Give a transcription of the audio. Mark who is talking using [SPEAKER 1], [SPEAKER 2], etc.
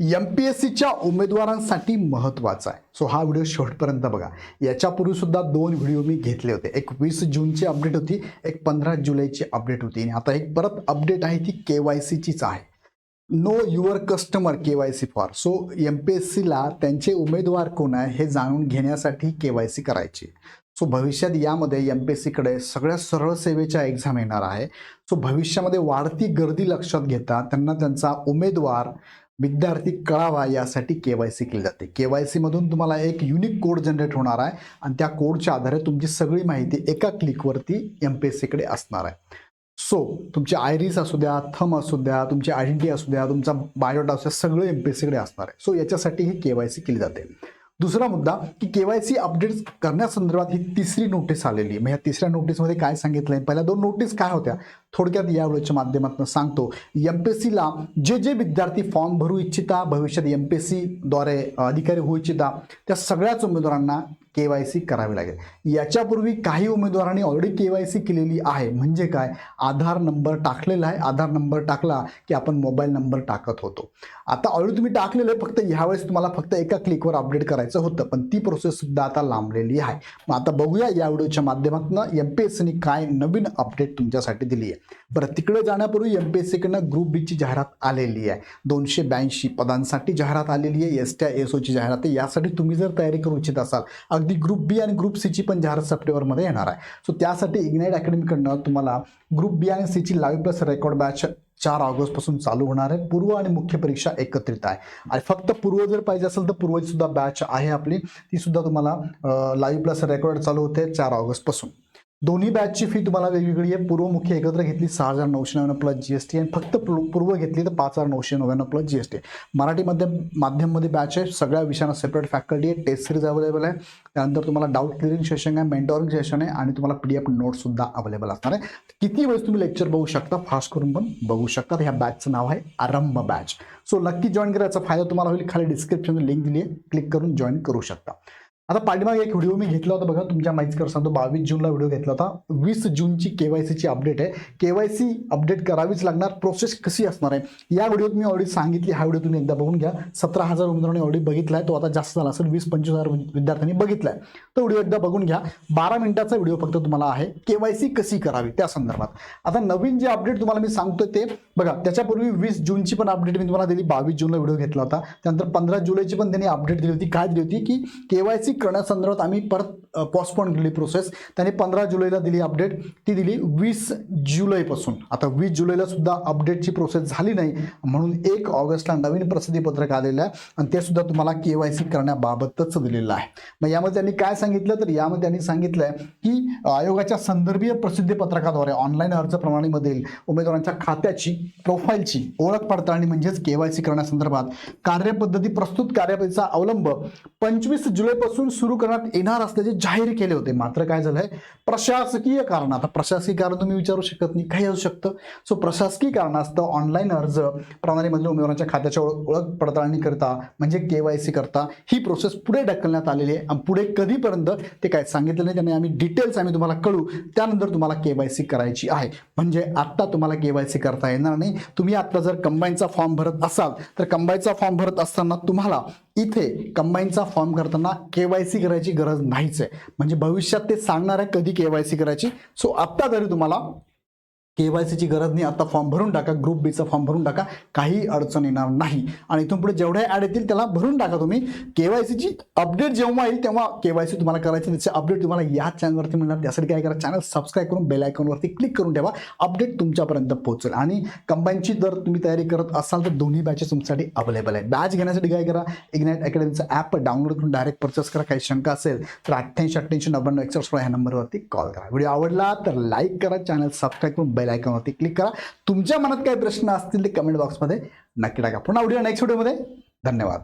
[SPEAKER 1] M P S सीच्या उमेदवारांसाठी महत्त्वाचा आहे. सो हा व्हिडिओ शेवटपर्यंत बघा. याच्यापूर्वीसुद्धा दोन व्हिडिओ मी घेतले होते. एक वीस जूनची अपडेट होती एक पंधरा जुलैची अपडेट होती. आणि आता एक परत अपडेट आहे ती के वाय सीचीच आहे. Know your customer K Y C for so M P S सीला त्यांचे उमेदवार कोण आहे हे जाणून घेण्यासाठी के वाय सी करायची. सो भविष्यात यामध्ये एम पी एस सीकडे सगळ्या सरळ सेवेच्या एक्झाम येणार आहे. सो भविष्यामध्ये वाढती गर्दी लक्षात घेता त्यांना त्यांचा उमेदवार विद्यार्थी कळावा यासाठी के वाय सी केली जाते. के वाय सीमधून तुम्हाला एक युनिक कोड जनरेट होणार आहे आणि त्या कोडच्या आधारे तुमची सगळी माहिती एका क्लिकवरती एम पी एस सीकडे असणार आहे. सो तुमचे आयरीस असू द्या थम असू द्या तुमची आयडेंटिटी असू द्या तुमचा बायोडाटा असू द्या सगळं एम पी एस सीकडे असणार आहे. सो याच्यासाठी ही के वाय सी केली जाते. दुसरा मुद्दा की के वाय सी अपडेट्स करण्यासंदर्भात ही तिसरी नोटीस आलेली आहे. मग या तिसऱ्या नोटीसमध्ये काय सांगितलं आहे पहिल्या दोन नोटीस काय होत्या? थोडक्यात या व्हिडिओच्या माध्यमातून सांगतो. एम पी एस सीला जे जे विद्यार्थी फॉर्म भरू इच्छिता भविष्यात एम पी एस सीद्वारे अधिकारी होऊ इच्छिता त्या सगळ्याच उमेदवारांना के वाय सी करावी लागेल. याच्यापूर्वी काही उमेदवारांनी ऑलरेडी के वाय सी केलेली आहे. म्हणजे काय? आधार नंबर टाकलेला आहे. आधार नंबर टाकला की आपण मोबाईल नंबर टाकत होतो. आता ऑलरेडी तुम्ही टाकलेलं आहे. फक्त ह्यावेळेस तुम्हाला फक्त एका क्लिकवर अपडेट करायचं होतं. पण ती प्रोसेस सुद्धा आता लांबलेली आहे. मग आता बघूया या व्हिडिओच्या माध्यमातून एम पी एस सीने काय नवीन अपडेट तुमच्यासाठी दिली आहे बरं तिकडे जाण्यापूर्वी एम पी एस सीकडनं ग्रुप बीची जाहिरात आलेली आहे. दोनशे ब्याऐंशी पदांसाठी जाहिरात आलेली आहे. एस टी एस ओची जाहिरात आहे. यासाठी तुम्ही जर तयारी करू इच्छित असाल अगदी ग्रुप बी आणि ग्रुप सीची पण जाहिरात सप्टेंबरमध्ये येणार आहे. सो त्यासाठी इग्नाईट अकॅडमीकडनं तुम्हाला ग्रुप बी आणि सीची लाईव्ह प्लस रेकॉर्ड बॅच चार ऑगस्टपासून चालू होणार आहे. पूर्व आणि मुख्य परीक्षा एकत्रित आहे. आणि फक्त पूर्व जर पाहिजे असेल तर पूर्वची सुद्धा बॅच आहे आपली. ती सुद्धा तुम्हाला लाईव्ह प्लस रेकॉर्ड चालू होते चार ऑगस्टपासून. दोन्ही बॅचची फी तुम्हाला वेगवेगळी आहे. पूर्व मुख्य एकत्र घेतली सहा हजार नऊशे नव्याण्णव प्लस जी एस टी आणि फक्त पूर्व पूर्व घेतली तर पाच हजार नऊशे नव्याण्णव प्लस जी एस टी मराठीमध्ये माध्यममध्ये बॅच आहे. सगळ्या विषयांना सेपरेट फॅकल्टी आहे. टेस्ट सिरीज अवेलेबल आहे. त्यानंतर तुम्हाला डाऊट क्लिअरिंग सेशन आहे मेंटॉरिंग सेशन आहे आणि तुम्हाला पी डी एफ नोटसुद्धा अवेलेबल असणार आहे. किती वेळेस तुम्ही लेक्चर बघू शकता? फास्ट करून पण बघू शकता. ह्या बॅचचं नाव आहे आरंभ बॅच सो नक्की जॉईन करायचा फायदा तुम्हाला होईल. खाली डिस्क्रिप्शन लिंक दिली आहे. क्लिक करून जॉईन करू शकता. आता पाठीमागे एक व्हिडिओ मी घेतला होता बघा तुमच्या माहितीकर सांगतो. बावीस जूनला व्हिडिओ घेतला होता. वीस जूनची के वाय सीची अपडेट आहे. के वाय सी अपडेट करावीच लागणार. प्रोसेस कशी असणार आहे? या व्हिडिओत मी ऑलरेडी सांगितली हा व्हिडिओ तुम्ही एकदा बघून घ्या. सतरा हजार उमेदवारांनी ऑलरेडी बघितला आहे तो आता जास्त झाला असेल वीस पंचवीस हजार विद्यार्थ्यांनी बघितला आहे तो व्हिडिओ एकदा बघून घ्या. बारा मिनिटाचा व्हिडिओ फक्त तुम्हाला आहे. के वाय सी कशी करावी? त्या संदर्भात. आता नवीन जे अपडेट तुम्हाला मी सांगतो ते बघा. त्याच्यापूर्वी वीस जूनची पण अपडेट मी तुम्हाला दिली. बावीस जूनला व्हिडिओ घेतला होता. त्यानंतर पंधरा जुलैची पण त्यांनी अपडेट दिली होती. काय दिली होती? की के वाय सी करण्यासंदर्भात आम्ही परत पॉस्टपोन केली प्रोसेस त्यांनी पंधरा जुलैला दिली अपडेट ती दिली वीस जुलैपासून. आता वीस जुलैला सुद्धा अपडेटची प्रोसेस झाली नाही. म्हणून एक ऑगस्टला नवीन प्रसिद्धीपत्रक आलेलं आहे. आणि ते सुद्धा तुम्हाला के वाय सी करण्याबाबतच दिलेलं आहे. मग यामध्ये त्यांनी काय सांगितलं? तर यामध्ये त्यांनी सांगितलं आहे की आयोगाच्या संदर्भीय प्रसिद्धीपत्रकाद्वारे ऑनलाईन अर्ज प्रणालीमधील उमेदवारांच्या खात्याची प्रोफाईलची ओळख पडताळणी म्हणजेच के वाय सी करण्यासंदर्भात कार्यपद्धती प्रस्तुत कार्यपद्धतीचा अवलंब पंचवीस जुलैपासून सुरू करण्यात येणार असल्याचे जाहीर केले होते. मात्र काय झालंय? प्रशासकीय कारण. आता प्रशासकीय कारण तुम्ही विचारू शकत नाही. काही असू शकतं. सो प्रशासकीय कारणास्तव ऑनलाईन अर्ज प्रणालीमधील उमेदवारांच्या खात्याच्या ओळख ओळख पडताळणी करता म्हणजे के वाय सी करता ही प्रोसेस पुढे ढकलण्यात आलेली आहे. आणि पुढे कधीपर्यंत ते काय सांगितलं नाही त्यांनी आम्ही डिटेल्स आम्ही तुम्हाला कळू. त्यानंतर तुम्हाला के वाय सी करायची आहे. म्हणजे आत्ता तुम्हाला के वाय सी करता येणार नाही. तुम्ही आत्ता जर कंबाईनचा फॉर्म भरत असाल तर कंबाईनचा फॉर्म भरत असताना तुम्हाला इथे कंबाईनचा फॉर्म करताना के वाय सी करायची गरज नाहीच आहे. म्हणजे भविष्यात ते सांगणार आहे कधी के वाय सी करायची? सो आत्ता जरी तुम्हाला के वाय सीची गरज नाही. आता फॉर्म भरून टाका ग्रुप बीचा फॉर्म भरून टाका. काही अडचण येणार नाही. आणि इथून पुढे जेवढे ॲड येतील त्याला भरून टाका तुम्ही. के वाय सीची अपडेट जेव्हा येईल तेव्हा के वाय सी तुम्हाला करायची त्याचे अपडेट तुम्हाला या चॅनलवरती मिळणार. त्यासाठी काय करा चॅनल सबस्क्राईब करून बेल आयकॉनवरती क्लिक करून ठेवा. अपडेट तुमच्यापर्यंत पोहोचेल. आणि कंबाईनची जर तुम्ही तयारी करत असाल तर दोन्ही बॅचेस तुमच्यासाठी अवेलेबल आहेत. बॅच घेण्यासाठी काय करा इग्नाईट अकॅडमीचं ॲप डाउनलोड करून डायरेक्ट परचेस करा. काही शंका असेल तर अठ्ठ्याऐंशी अठ्ठ्याऐंशी नव्याण्णव एकसष्ट ह्या नंबरवरती कॉल करा. व्हिडिओ आवडला तर लाईक करा. चॅनल सबस्क्राईब करून बेल बेल आयकॉनवरती क्लिक करा. तुमच्या मनात काही प्रश्न असतील ते कमेंट बॉक्समध्ये नक्की टाका. पुन्हा व्हिडिओ नेक्स्ट व्हिडिओमध्ये धन्यवाद.